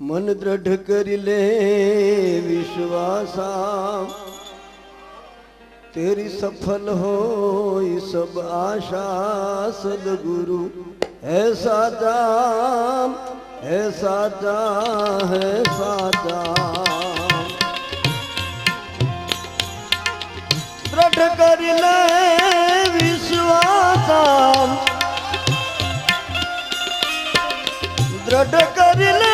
મન દ્રઢ કરી લે વિશ્વાસા. તેરી સફલ હોય સબ આશા, સદગુરુ, હે સાચા હે સાચા હે સાચા. દ્રઢ કરી લે વિશ્વાસા. દ્રઢ કરી લે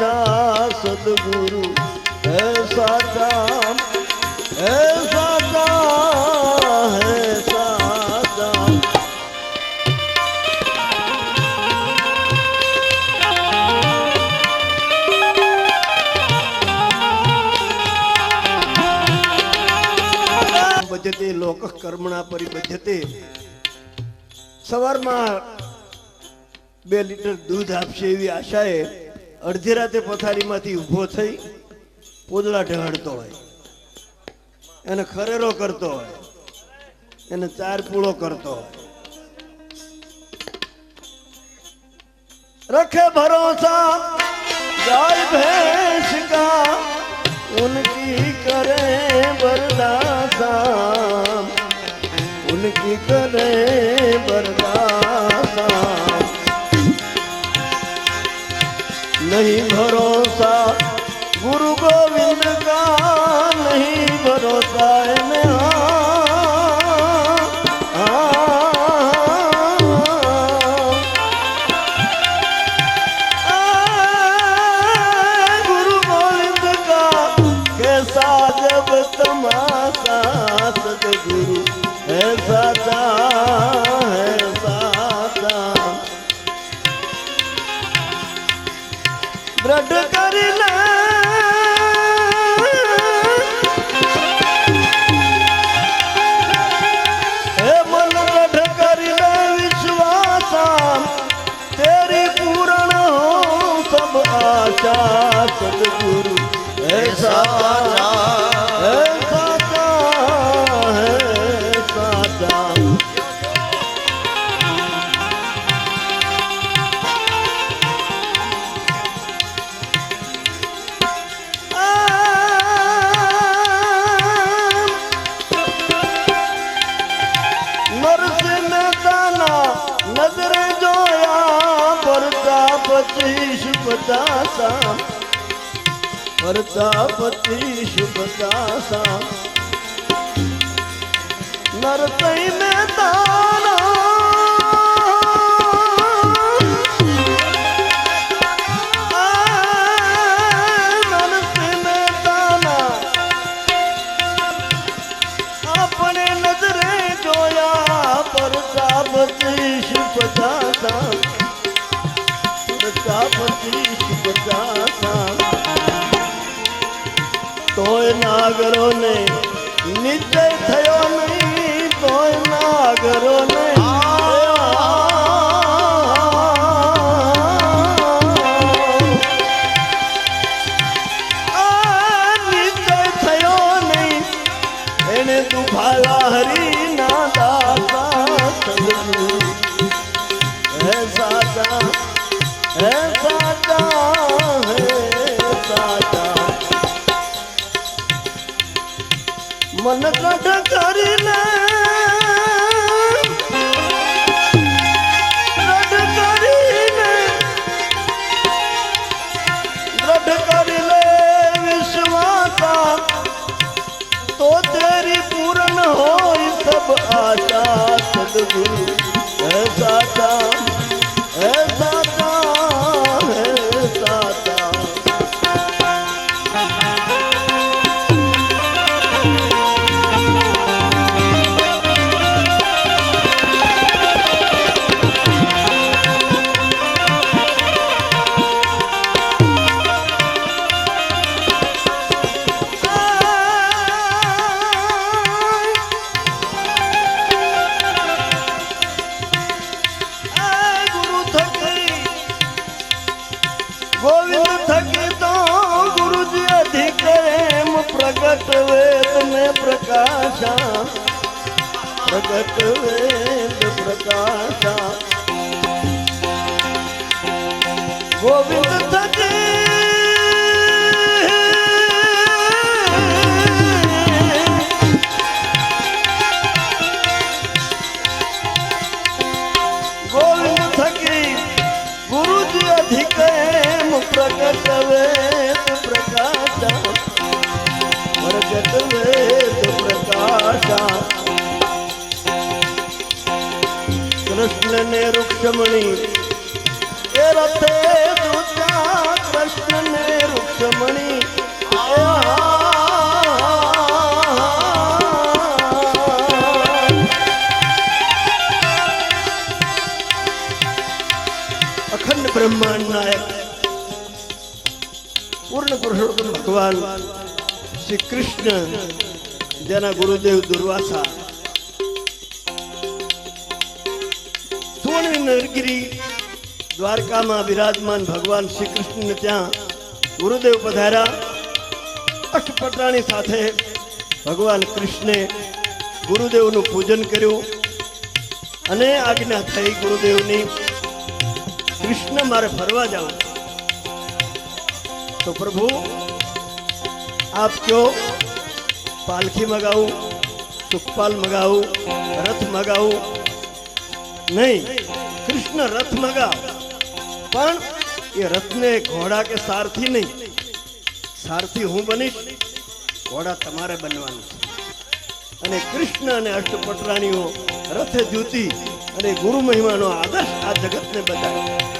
આશા સદગુરુ, હે સાચા હે સાચા હે સાચા. બજતે લોક કર્મણા પરિબજ્યતે સવારમાં બે લીટર દૂધ આપશે એવી આશાએ અડધી રાતે પથારીમાંથી ઊભો થઈ પોદળા ઢળતો હોય એને ખરેરો કરતો હોય એને ચાર પૂળો કરતો હોય रखे भरोसा गाय भैंस का उनकी करे बरदासा उनकी करे बरदासा નહીં ભરોસા ગુરુ ગોવિંદ કા નહીં ભરોસા સાચા સદગુરુ એસા પચાસા ભરતા શુભ દાસા નરસિંહ મેં દાના નરસિંહ શુભ દાના આપણે નજરે તોય નાગરો ને નિશ્ચય થયો નહીં, તોય નાગરો ને દુભાયા હરી ના સદગુરુ હે સાચા હે સાચા હે સાચા. મન કઢ કરીને તો તેરી પૂરણ હોય સબ આશા સદગુરુ સાચા. પ્રગટ વેદ ને પ્રકાશા પ્રગટ વેદ પ્રકાશા. ગોવિંદ થકે પ્રગટ વેદ પ્રકાશા કૃષ્ણ ને રૂક્ષમણી એ રથે દૂતા કૃષ્ણ ને રૂક્ષમણી. અખંડ બ્રહ્માંડ નાયક પૂર્ણ પુરુષોત્તમ ભગવાન શ્રી કૃષ્ણ જેના ગુરુદેવ દુર્વાસા. સુવર્ણ નરગીરી દ્વારકામાં વિરાજમાન ભગવાન શ્રી કૃષ્ણ ત્યાં ગુરુદેવ પધાર્યા. અષ્ટપટાણી સાથે ભગવાન કૃષ્ણે ગુરુદેવનું પૂજન કર્યું અને આજ્ઞા થઈ ગુરુદેવની, કૃષ્ણ, મારે ફરવા જાવ. તો પ્રભુ આપ કયો પાલખી મગાવું, સુખપાલ મગાવું, રથ મગાવું, નહીં, કૃષ્ણ રથ મગાવ, પણ એ રથને ઘોડા કે સારથી નહીં, સારથી હું બનીશ, ઘોડા તમારે બનવાનું છે. અને કૃષ્ણ અને અષ્ટપટરાણીઓ રથે જ્યુતિ અને ગુરુ મહિમાનો આદર્શ આ જગતને બતાવ્યો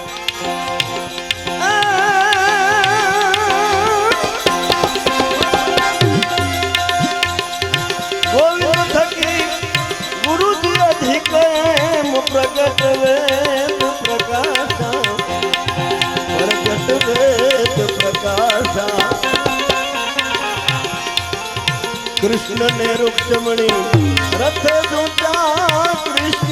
ગોવિંદ થકી ગુરુજી અધિક એમ પ્રગટ વેદ પ્રકાશા. પ્રગટ વેદ કૃષ્ણ ને રૂક્ષમણી રથ જોતા કૃષ્ણ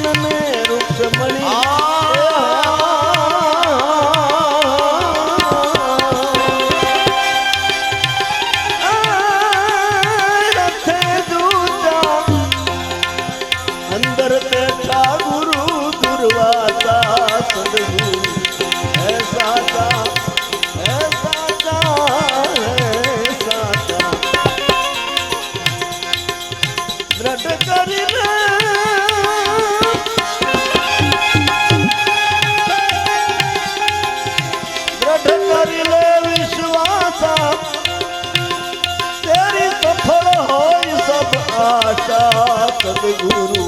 સદગુરુ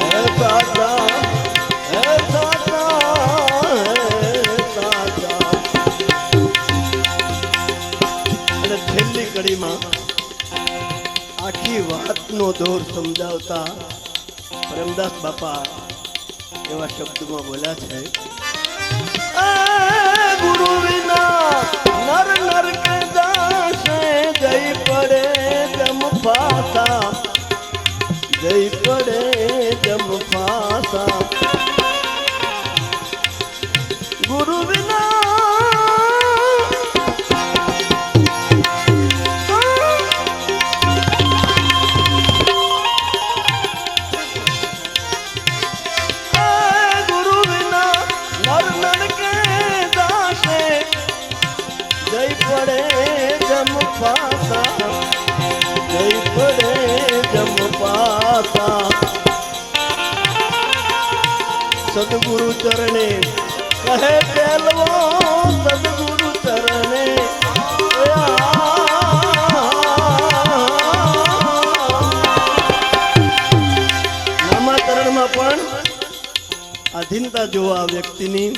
હે સાચા હે અને છેલ્લી કડીમાં આખી વાતનો દોર સમજાવતા પ્રેમદાસ બાપા એવા શબ્દમાં બોલ્યા છે, "એ ગુરુ વિના નર નર કે દાસે જઈ પડે તમ ફાસા જઈ પડે જમ ફાસા સદગુરુ ચરણે કહે સદગુરુ ચરણે અધીનતા જોવા વ્યક્તિની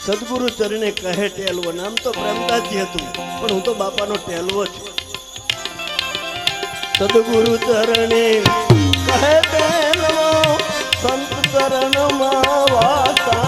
સદગુરુ ચરણે કહે ટેલવો નામ તો પ્રેમદાસજી હતું પણ હું તો બાપાનો ટેલવો છું સદગુરુ ચરણે કહે તે ચરણમાં વાતા